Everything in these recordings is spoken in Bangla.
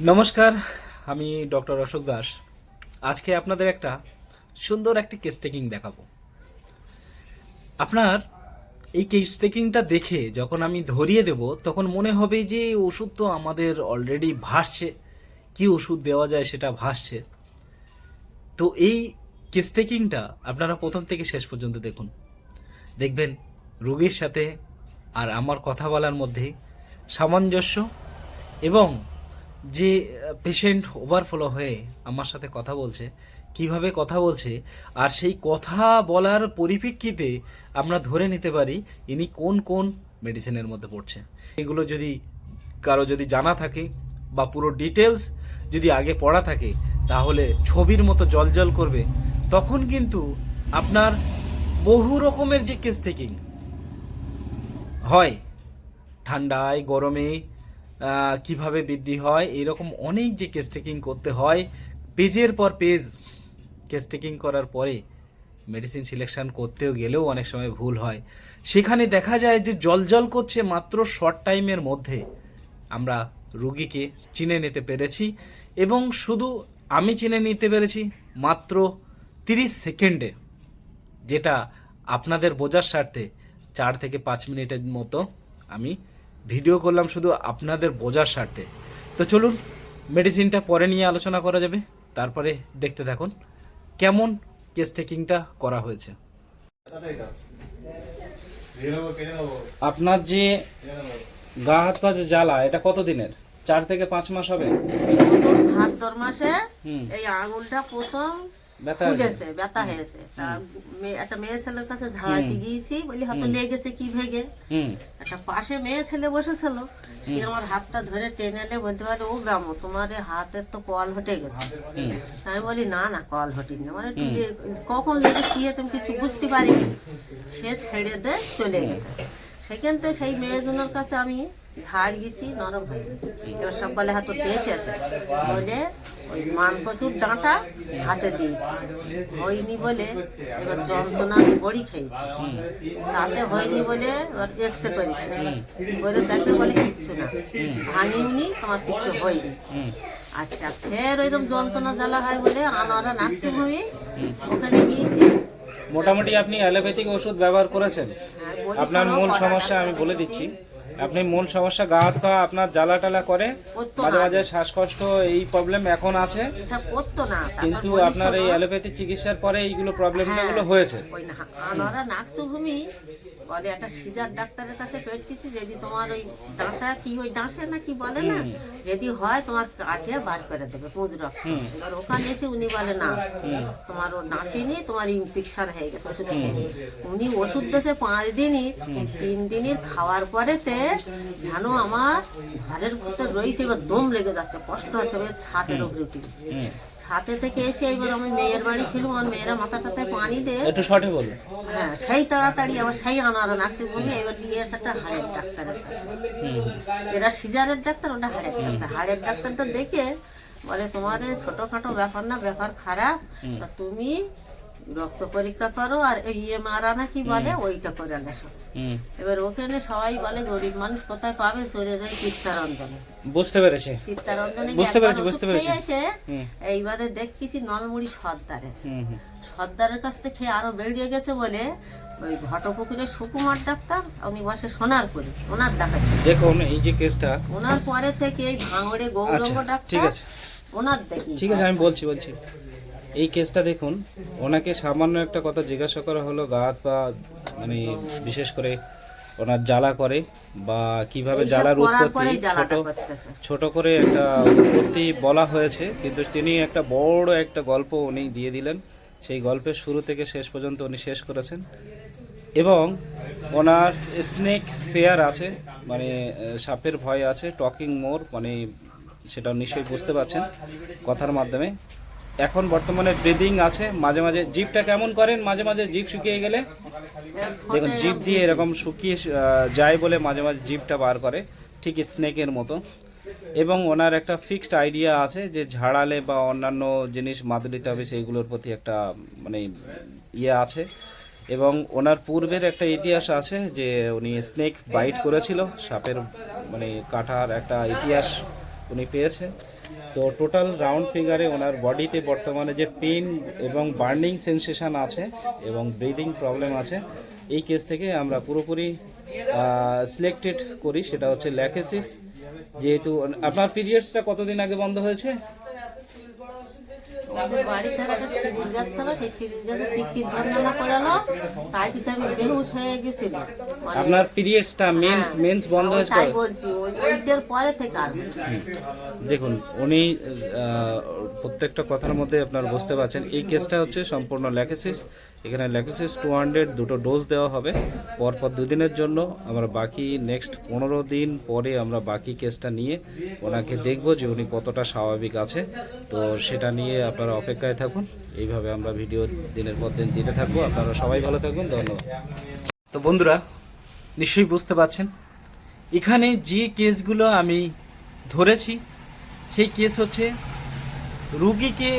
নমস্কার, আমি ডক্টর অশোক দাস। আজকে আপনাদের একটা সুন্দর একটি কেস টেকিং দেখাবো। আপনার এই কেস টেকিংটা দেখে যখন আমি ধরিয়ে দেব, তখন মনে হবে যে ওষুধ তো আমাদের অলরেডি ভাসছে। কি ওষুধ দেওয়া যায় সেটা ভাসছে। তো এই কেস টেকিংটা আপনারা প্রথম থেকে শেষ পর্যন্ত দেখুন। দেখবেন রোগীর সাথে আর আমার কথা বলার মধ্যে সামঞ্জস্য এবং যে পেশেন্ট ওভারফ্লো হয়ে আমার সাথে কথা বলছে, কীভাবে কথা বলছে, আর সেই কথা বলার পরিপ্রেক্ষিতে আমরা ধরে নিতে পারি ইনি কোন কোন মেডিসিনের মধ্যে পড়ছে। এগুলো যদি কারও যদি জানা থাকে বা পুরো ডিটেলস যদি আগে পড়া থাকে, তাহলে ছবির মতো জলজল করবে, তখন কিন্তু আপনার বহু রকমের যে কেস টেকিং হয়, ঠান্ডায়, গরমে কীভাবে বৃদ্ধি হয়, এরকম অনেক যে কেস টেকিং করতে হয়, পেজের পর পেজ কেস টেকিং করার পরে মেডিসিন সিলেকশন করতেও গেলেও অনেক সময় ভুল হয়। সেখানে দেখা যায় যে জলজল করছে মাত্র শর্ট টাইমের মধ্যে আমরা রুগীকে চিনে নিতে পেরেছি এবং শুধু আমি চিনে নিতে পেরেছি, মাত্র তিরিশ সেকেন্ডে যেটা আপনাদের বোঝার স্বার্থে চার থেকে পাঁচ মিনিটের মতো আমি ভিডিও করলাম শুধু আপনাদের বোঝার স্বার্থে। তো চলুন মেডিসিনটা পরে নিয়ে আলোচনা করা যাবে। তারপরে দেখতে থাকুন কেমন কেস টেকিংটা করা হয়েছে। আপনার যে গা হাত পা যে জ্বালা এটা কত দিনের? চার থেকে পাঁচ মাস হবে? ভাদ্র মাসে? এই আঙুলটা প্রথম? ফুলেছে ব্যথা হয়েছে তা একটা মেয়ে ছেলের কাছে ঝাড়াতে গিয়েছি বলি হয়তো লেগেছে কি ভেগে? একটা পাশে মেয়ে ছেলে বসেছিল সে আমার হাতটা ধরে টেনে এলে বলতে পারে ও ব্রাহ্ম তোমার হাতের তো কল হটে গেছে। আমি বলি না না কল হটিনি। আমার একটু কখন লেগে কি হয়েছে আমি কিছু বুঝতে পারিনি। সে ছেড়ে দে চলে গেছে। সেখান থেকে সেই মেয়েজনের কাছে আমি ঝাড় গেছি নরম হয়ে এবার সব বলে হাতে টেস আছে। বলে ওই মান কচুর ডাঁটা হাতে দিয়েছি। হয়নি বলে এবার যন্ত্রণার বড়ি খেয়েছি তাতে হয়নি বলে এবার এক্সরে করেছি। বলে দেখে বলে কিচ্ছু না। ভাঙিনি তোমার কিচ্ছু হয়নি। আচ্ছা ফের ওইরকম যন্ত্রণা জ্বালা হয় বলে আনারা নার্সিংহোমে ওখানে গিয়েছি। মোটামুটি আপনি অ্যালোপ্যাথিক ওষুধ ব্যবহার করেছেন। হ্যাঁ, আপনার মূল সমস্যা আমি বলে দিচ্ছি। আপনি মূল সমস্যা গা হাত পা আপনার জ্বালা টালা করে মাঝে মাঝে শ্বাসকষ্ট এই প্রবলেম এখন আছে। কিন্তু আপনার এই অ্যালোপ্যাথি চিকিৎসার পরে এইগুলো প্রবলেমগুলো হ্যাঁ, হয়েছে। ওই না আনারা নাকসুভূমি বলে একটা সিজার ডাক্তারের কাছে যদি তোমার ওই ডাঁসা কি ওই ডাঁসে না কি বলে না যদি হয় তোমার কাটিয়ে বার করে দেবে পুঁজ রক্ত। এবার ওখানে এসে উনি বলে না তোমার ও তোমার ইনফেকশন হয়ে গেছে ওষুধ উনি ওষুধ পাঁচ দিনই তিন দিনের খাওয়ার পরেতে জানো আমার ঘরের ভিতর রয়েছে এবার দম লেগে যাচ্ছে কষ্ট হচ্ছে এবার ছাদের উপরে উঠে গেছে ছাতে থেকে এসে এবার আমি মেয়ের বাড়ি ছিল আমার মেয়েরা মাথা টাথায় পানি দে। একটু বলুন হ্যাঁ সেই তাড়াতাড়ি আবার সেই আনারা নাকসি বমি এবার নিয়ে এসে একটা হাড়ের ডাক্তারের কাছে। এটা সিজারের ডাক্তার ওটা হাড়ের ডাক্তার। হাড়ের ডাক্তারটা দেখে বলে তোমার ছোটোখাটো ব্যাপার না ব্যাপার খারাপ। তা তুমি রক্ত পরীক্ষা করো আর ইয়ে মারা না কি বলে ওইটা করে আসো এবার ওখানে সবাই বলে গরিব মানুষ কোথায় পাবে? চলে যায় চিত্তারঞ্জনে। বুঝতে পেরেছি। চিত্তারঞ্জনে বুঝতে পেরেছি, বুঝতে পেরেছি। এইবারে দেখতেছি নলমুড়ি সর্দারের। সর্দারের কাছ থেকে খেয়ে আরও বেরিয়ে গেছে বলে ওই ঘটপুকুরের সুকুমার ডাক্তার উনি বসে সোনার করে ওনার দেখাচ্ছে। দেখুন এই যে কেসটা। ওনার পরে থেকে এই ভাঙড়ে গৌরঙ্গ আচ্ছা, ঠিক ডাক্তার আছে। ওনার দেখি ঠিক আছে আমি বলছি বলছি। এই কেসটা দেখুন। ওনাকে সামান্য একটা কথা জিজ্ঞাসা করা হলো গা হাত পা মানে বিশেষ করে ওনার জ্বালা করে বা কীভাবে জ্বালার উৎপত্তি ছোট ছোট করে একটা উৎপত্তি বলা হয়েছে কিন্তু তিনি একটা বড় একটা গল্প উনি দিয়ে দিলেন। সেই গল্পের শুরু থেকে শেষ পর্যন্ত উনি শেষ করেছেন। এবং ওনার স্নেক ফেয়ার আছে মানে সাপের ভয় আছে টকিং মোর মানে সেটা নিশ্চয়ই বুঝতে পারছেন কথার মাধ্যমে। এখন বর্তমানে ব্রিদিং আছে। মাঝে মাঝে জিপটা কেমন করেন? মাঝে মাঝে জিপ শুকিয়ে গেলে? দেখুন জিপ দিয়ে এরকম শুকিয়ে যায় বলে মাঝে মাঝে জিপটা বার করে। ঠিক স্নেকের মতো। এবং ওনার একটা ফিক্সড আইডিয়া আছে যে ঝাড়ালে বা অন্যান্য জিনিস মাদ দিতে হবে, সেইগুলোর প্রতি একটা মানে ইয়ে আছে। এবং ওনার পূর্বের একটা ইতিহাস আছে যে উনি স্নেক বাইট করেছিল। সাপের মানে কাটার একটা ইতিহাস। উনি পেয়েছেন। তো টোটাল রাউন্ড ফিগারে ওনার বডিতে বর্তমানে যে পেন এবং বার্নিং সেন্সেশন আছে এবং ব্রিদিং প্রবলেম আছে, এই কেস থেকে আমরা পুরোপুরি সিলেক্টেড করি। সেটা হচ্ছে ল্যাকেসিস যেহেতু, আপনার পিরিয়ডসটা কতদিন আগে বন্ধ হয়েছে? আমাদের বাড়িতে একটা সিরিজ যাচ্ছিল সেই সিরিজ যাচ্ছে চিকির যন্ত্রণা করালো তাই দিতে আমি বেহুশ হয়ে গেছিল মানে আপনার পিরিয়ডসটা মেন্স মেন্স বন্ধ হয়েছে তাই বলছি ওই ওইটার পরে থেকে আর দেখুন উনি প্রত্যেকটা কথার মধ্যে আপনার বুঝতে পারছেন। এই কেসটা হচ্ছে সম্পূর্ণ ল্যাকেসিস এখানে ল্যাকেসিস টু হান্ড্রেড দুটো ডোজ দেওয়া হবে। পরপর দুদিনের জন্য আমরা বাকি নেক্সট পনেরো দিন পরে আমরা বাকি কেসটা নিয়ে ওনাকে দেখব যে উনি কতটা স্বাভাবিক আছে। তো সেটা নিয়ে আপনারা অপেক্ষায় থাকুন। এইভাবে আমরা ভিডিও দিনের পর দিন দিতে থাকব। আপনারা সবাই ভালো থাকুন। ধন্যবাদ। তো বন্ধুরা, নিশ্চয়ই বুঝতে পারছেন, এখানে যে কেসগুলো আমি ধরেছি, সেই কেস হচ্ছে রুগীকে,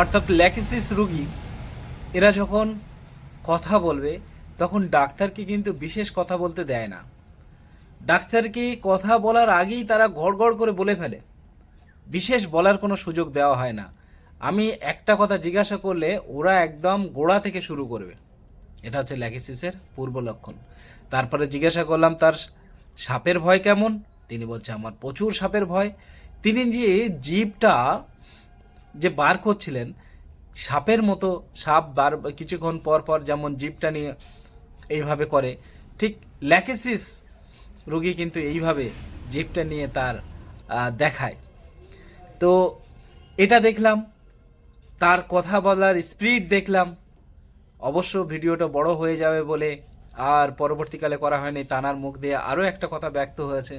অর্থাৎ ল্যাকিসিস রুগী এরা যখন কথা বলবে, তখন ডাক্তারকে কিন্তু বিশেষ কথা বলতে দেয় না। ডাক্তারকে কথা বলার আগেই তারা গড়গড় করে বলে ফেলে। বিশেষ বলার কোনো সুযোগ দেওয়া হয় না। আমি একটা কথা জিজ্ঞাসা করলে ওরা একদম গোড়া থেকে শুরু করবে। এটা হচ্ছে ল্যাকিসিসের পূর্ব লক্ষণ। তারপরে জিজ্ঞাসা করলাম, তার সাপের ভয় কেমন? তিনি বলছে, আমার প্রচুর সাপের ভয়। তিনি যে জীবটা যে বার করছিলেন সাপের মতো সাপ বার কিছুক্ষণ পর পর যেমন জিপটা নিয়ে এইভাবে করে, ঠিক ল্যাকেসিস রোগী কিন্তু এইভাবে জিপটা নিয়ে তার দেখায়। তো এটা দেখলাম, তার কথা বলার স্পিড দেখলাম, অবশ্য ভিডিওটা বড় হয়ে যাবে বলে আর পরবর্তীকালে করা হয়নি, তানার মুখ দিয়ে আরও একটা কথা ব্যক্ত হয়েছে।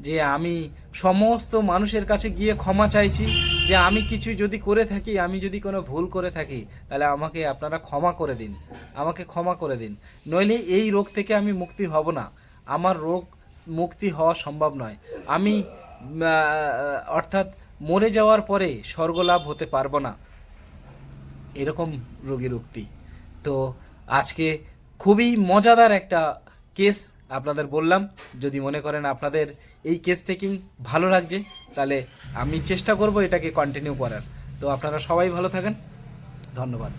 যে আমি সমস্ত মানুষের কাছে গিয়ে ক্ষমা চাইছি, যে আমি কিছু যদি করে থাকি, আমি যদি কোনো ভুল করে থাকি, তাহলে আমাকে আপনারা ক্ষমা করে দিন। আমাকে ক্ষমা করে দিন। নইলে এই রোগ থেকে আমি মুক্তি হব না। আমার রোগ মুক্তি হওয়া সম্ভব নয়। আমি অর্থাৎ মরে যাওয়ার পরে স্বর্গলাভ হতে পারব না। এরকম রোগীর উক্তি। তো আজকে খুবই মজাদার একটা কেস আপনাদের বললাম, যদি মনে করেন আপনাদের এই কেস টেকিং ভালো লাগছে, তাহলে আমি চেষ্টা করব এটাকে কন্টিনিউ করার। তো আপনারা সবাই ভালো থাকেন। ধন্যবাদ।